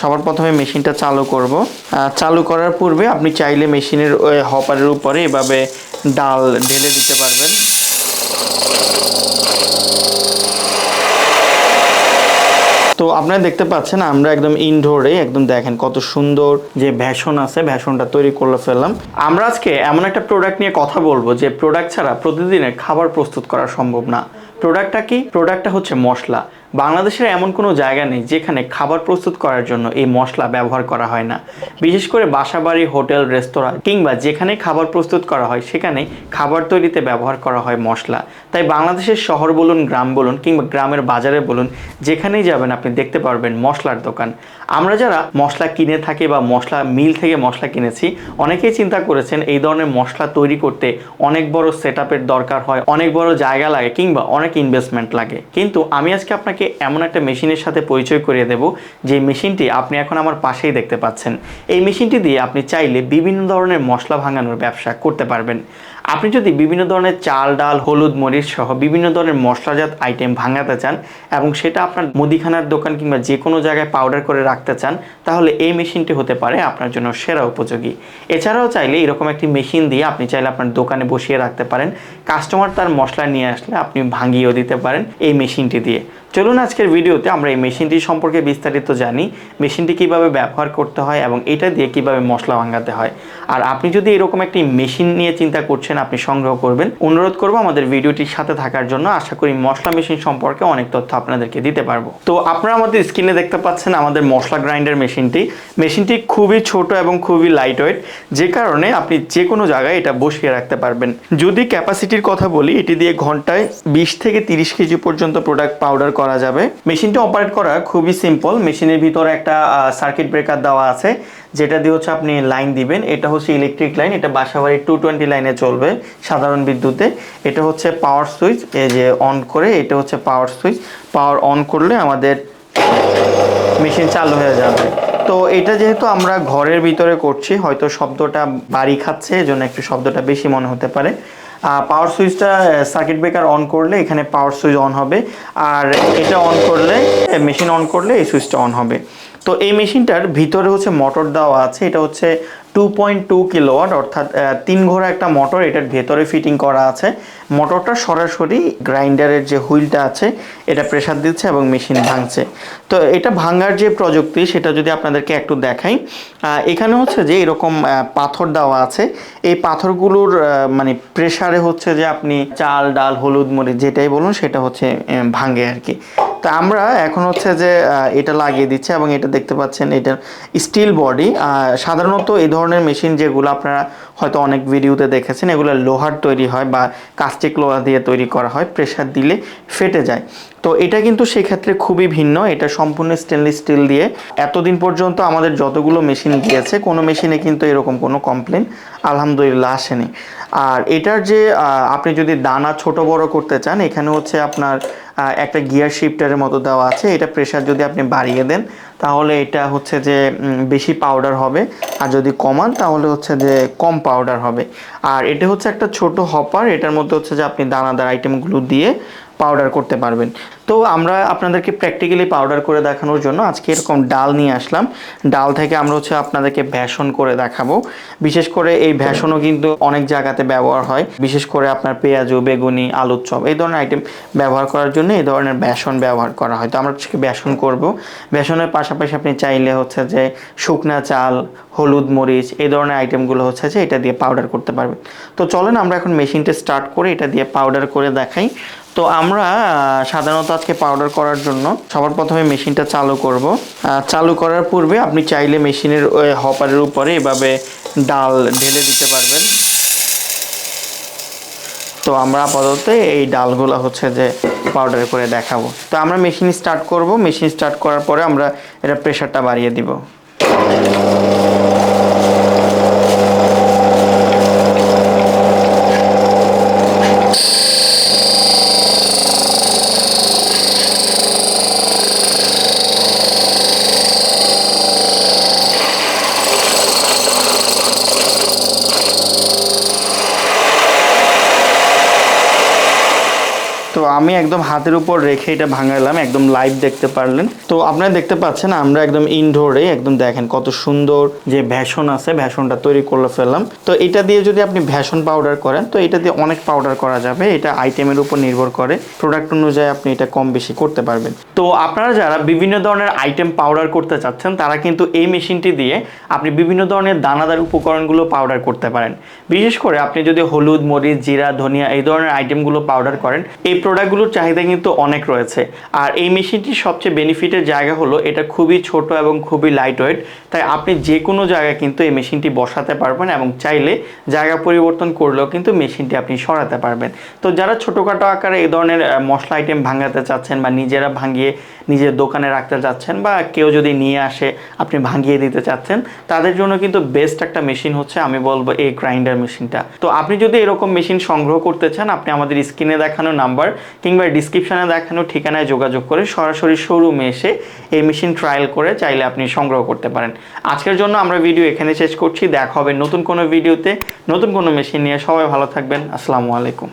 সবার প্রথমে মেশিনটা চালু করব। চালু করার পূর্বে আপনি চাইলে মেশিনের হপারের উপরে এভাবে ডাল ঢেলে দিতে পারবেন। তো আপনারা দেখতে পাচ্ছেন, আমরা একদম ইনডোরে একদম দেখেন কত সুন্দর যে ভ্যাসন আছে, ভ্যাসনটা তৈরি করে ফেললাম। আমরা আজকে এমন একটা প্রোডাক্ট নিয়ে কথা বলব যে প্রোডাক্ট ছাড়া প্রতিদিনের খাবার প্রস্তুত করা সম্ভব না। প্রোডাক্টটা কি? প্রোডাক্টটা হচ্ছে মশলা। বাংলাদেশের এমন কোনো জায়গা নেই যেখানে খাবার প্রস্তুত করার জন্য এই মশলা ব্যবহার করা হয় না। বিশেষ করে বাসাবাড়ি, হোটেল, রেস্তোরাঁ কিংবা যেখানে খাবার প্রস্তুত করা হয় সেখানে খাবার তৈরিতে ব্যবহার করা হয় মশলা। তাই বাংলাদেশের শহর বলুন, গ্রাম বলুন কিংবা গ্রামের বাজারে বলুন, যেখানেই যাবেন আপনি দেখতে পারবেন মশলার দোকান। আমরা যারা মশলা কিনে থাকি বা মশলা মিল থেকে মশলা কিনেছি, অনেকেই চিন্তা করেছেন এই ধরনের মশলা তৈরি করতে অনেক বড় সেট দরকার হয়, অনেক বড় জায়গা লাগে কিংবা অনেক ইনভেস্টমেন্ট লাগে। কিন্তু আমি আজকে আপনাকে এমন একটা মেশিনের সাথে পরিচয় করিয়ে দেব যে মেশিনটি আপনি এখন আমার পাশেই দেখতে পাচ্ছেন। এই মেশিনটি দিয়ে আপনি চাইলে বিভিন্ন ধরনের মশলা ভাঙানোর ব্যবসা করতে পারবেন। আপনি যদি বিভিন্ন ধরনের চাল, ডাল, হলুদ, মরিচ সহ বিভিন্ন ধরনের মশলাজাত আইটেম ভাঙাতে চান এবং সেটা আপনার মুদিখানার দোকান কিংবা যে কোনো জায়গায় পাউডার করে রাখতে চান, তাহলে এই মেশিনটি হতে পারে আপনার জন্য সেরা উপযোগী। এছাড়াও চাইলে এরকম একটি মেশিন দিয়ে আপনি চাইলে আপনার দোকানে বসিয়ে রাখতে পারেন। কাস্টমার তার মশলা নিয়ে আসলে আপনি ভাঙিয়েও দিতে পারেন এই মেশিনটি দিয়ে। চলুন আজকের ভিডিওতে আমরা এই মেশিনটি সম্পর্কে বিস্তারিত জানি, মেশিনটি কীভাবে ব্যবহার করতে হয় এবং এটা দিয়ে কীভাবে মশলা ভাঙাতে হয়। আর আপনি যদি এরকম একটি মেশিন নিয়ে চিন্তা করছেন, আপনি সংগ্রহ করবেন। অনুরোধ করব আমাদের ভিডিওটির সাথে থাকার জন্য আশা করি মশলা মেশিন সম্পর্কে অনেক তথ্য আপনাদেরকে দিতে পারব। তো আপনারা আমাদের স্ক্রিনে দেখতে পাচ্ছেন আমাদের মশলা গ্রাইন্ডার মেশিনটি। মেশিনটি খুবই ছোট এবং খুবই লাইট ওয়েট যে কারণে আপনি যে কোনো জায়গায় এটা বসিয়ে রাখতে পারবেন। যদি ক্যাপাসিটির কথা বলি, এটি দিয়ে ঘন্টায় বিশ থেকে তিরিশ কেজি পর্যন্ত প্রোডাক্ট পাউডার করা যাবে। মেশিনটি অপারেট করা খুবই সিম্পল মেশিনের ভিতরে একটা সার্কিট ব্রেকার দেওয়া আছে, যেটা দিয়ে হচ্ছে আপনি লাইন দিবেন। এটা হচ্ছে ইলেকট্রিক লাইন এটা বাসাবাড়ির টু টোয়েন্টি লাইনে চলবে সাধারণ বিদ্যুতে। এটা হচ্ছে পাওয়ার সুইচ এই যে অন করে এটা হচ্ছে পাওয়ার সুইচ পাওয়ার অন করলে আমাদের মেশিন চালু হয়ে যাবে। তো এটা যেহেতু আমরা ঘরের ভিতরে করছি, হয়তো শব্দটা বাড়ি খাচ্ছে, এজন্য একটু শব্দটা বেশি মনে হতে পারে। পাওয়ার সুইচটা সার্কিট ব্রেকার অন করলে এখানে পাওয়ার সুইচ অন হবে। আর এটা অন করলে মেশিন অন করলে এই সুইচটা অন হবে। তো এই মেশিনটার ভিতরে হচ্ছে মোটর দেওয়া আছে, এটা হচ্ছে টু পয়েন্ট টু কিলোওয়াট অর্থাৎ তিন ঘোড়া একটা মোটর, এটার ভেতরে ফিটিং করা আছে। মোটরটা সরাসরি গ্রাইন্ডারের যে হুইলটা আছে, এটা প্রেসার দিচ্ছে এবং মেশিন ভাঙছে। তো এটা ভাঙার যে প্রযুক্তি, সেটা যদি আপনাদেরকে একটু দেখাই এখানে হচ্ছে যে এরকম পাথর দেওয়া আছে। এই পাথরগুলোর মানে প্রেসারে হচ্ছে যে আপনি চাল, ডাল, হলুদ, মরিচ, যেটাই বলুন, সেটা হচ্ছে ভাঙে আর কি। তা আমরা এখন হচ্ছে যে এটা লাগিয়ে দিচ্ছে এবং এটা দেখতে পাচ্ছেন এটার স্টিল বডি সাধারণত এই ধরনের মেশিন যেগুলো আপনারা হয়তো অনেক ভিডিওতে দেখেছেন, এগুলো লোহার তৈরি হয় বা কাস্টিক লোহা দিয়ে তৈরি করা হয় প্রেসার দিলে ফেটে যায়। তো এটা কিন্তু সেক্ষেত্রে খুবই ভিন্ন, এটা সম্পূর্ণ স্টেনলেস স্টিল দিয়ে। এতদিন পর্যন্ত আমাদের যতগুলো মেশিন গিয়েছে, কোনো মেশিনে কিন্তু এরকম কোনো কমপ্লেন আলহামদুলিল্লাহ আসেনি। আর এটার যে আপনি যদি দানা ছোট বড় করতে চান, এখানে হচ্ছে আপনার একটা গিয়ার শিফটারের মতো দেওয়া আছে। এটা প্রেসার যদি আপনি বাড়িয়ে দেন, তাহলে এটা হচ্ছে যে বেশি পাউডার হবে। আর যদি কমান, তাহলে হচ্ছে যে কম পাউডার হবে। আর এটা হচ্ছে একটা ছোট হপার এটার মধ্যে হচ্ছে যে আপনি দানাদার আইটেমগুলো দিয়ে পাউডার করতে পারবেন। তো আমরা আপনাদেরকে প্র্যাকটিক্যালি পাউডার করে দেখানোর জন্য আজকে এরকম ডাল নিয়ে আসলাম। ডাল থেকে আমরা হচ্ছে আপনাদেরকে ভ্যাসন করে দেখাবো। বিশেষ করে এই ভ্যাসনও কিন্তু অনেক জায়গাতে ব্যবহার হয়। বিশেষ করে আপনার পেঁয়াজু, বেগুনি, আলুর চপ এই ধরনের আইটেম ব্যবহার করার জন্য এই ধরনের বেসন ব্যবহার করা হয়। তো আমরা হচ্ছে বেসন করব। বেসনের পাশাপাশি আপনি চাইলে হচ্ছে যে শুকনা চাল, হলুদ মরিচ এই ধরনের আইটেমগুলো হচ্ছে যে এটা দিয়ে পাউডার করতে পারবেন। তো চলেন আমরা এখন মেশিনটা স্টার্ট করে এটা দিয়ে পাউডার করে দেখাই। তো আমরা সাধারণত আজকে পাউডার করার জন্য সবার প্রথমে মেশিনটা চালু করব। চালু করার পূর্বে আপনি চাইলে মেশিনের হপারের উপরে এভাবে ডাল ঢেলে দিতে পারবেন। তো আমরা আপাতত এই ডালগুলো হচ্ছে যে পাউডার করে দেখাবো। তো আমরা মেশিন স্টার্ট করব। মেশিন স্টার্ট করার পরে আমরা এটা প্রেশারটা বাড়িয়ে দিব। আমি একদম হাতের উপর রেখে এটা ভাঙালাম, একদম লাইভ দেখতে পারলেন। তো আপনারা দেখতে পাচ্ছেন, আমরা একদম ইনডোরে একদম দেখেন কত সুন্দর যে ভ্যাসন আছে, ভ্যাসনটা তৈরি করে ফেললাম। তো এটা দিয়ে যদি আপনি ভ্যাসন পাউডার করেন, তো এটা দিয়ে অনেক পাউডার করা যাবে। এটা আইটেমের উপর নির্ভর করে প্রোডাক্ট অনুযায়ী আপনি এটা কম বেশি করতে পারবেন। তো আপনারা যারা বিভিন্ন ধরনের আইটেম পাউডার করতে চাচ্ছেন, তারা কিন্তু এই মেশিনটি দিয়ে আপনি বিভিন্ন ধরনের দানাদার উপকরণগুলো পাউডার করতে পারেন। বিশেষ করে আপনি যদি হলুদ, মরিচ, জিরা, ধনিয়া এই ধরনের আইটেমগুলো পাউডার করেন, এই প্রোডাক্টগুলোর চাহিদা কিন্তু অনেক রয়েছে। আর এই মেশিনটির সবচেয়ে বেনিফিটের জায়গা হলো এটা খুবই ছোট এবং খুবই লাইট ওয়েট তাই আপনি যে কোনো জায়গায় কিন্তু এই মেশিনটি বসাতে পারবেন এবং চাইলে জায়গা পরিবর্তন করলেও কিন্তু মেশিনটি আপনি সরাতে পারবেন। তো যারা ছোটোখাটো আকারে এই ধরনের মশলা আইটেম ভাঙাতে চাচ্ছেন বা নিজেরা ভাঙিয়ে নিজের দোকানে রাখতে চাচ্ছেন বা কেউ যদি নিয়ে আসে আপনি ভাঙিয়ে দিতে চাচ্ছেন, তাদের জন্য কিন্তু বেস্ট একটা মেশিন হচ্ছে আমি বলব এই গ্রাইন্ডার মেশিনটা তো আপনি যদি এরকম মেশিন সংগ্রহ করতে চান, আপনি আমাদের স্ক্রিনে দেখানো নাম্বার কিংবা ডিসক্রিপশানে দেখানো ঠিকানায় যোগাযোগ করে সরাসরি শোরুমে এসে এই মেশিন ট্রায়াল করে চাইলে আপনি সংগ্রহ করতে পারেন। আজকের জন্য আমরা ভিডিও এখানে শেষ করছি। দেখা হবে নতুন কোনো ভিডিওতে নতুন কোনো মেশিন নিয়ে। সবাই ভালো থাকবেন। আসসালামু আলাইকুম।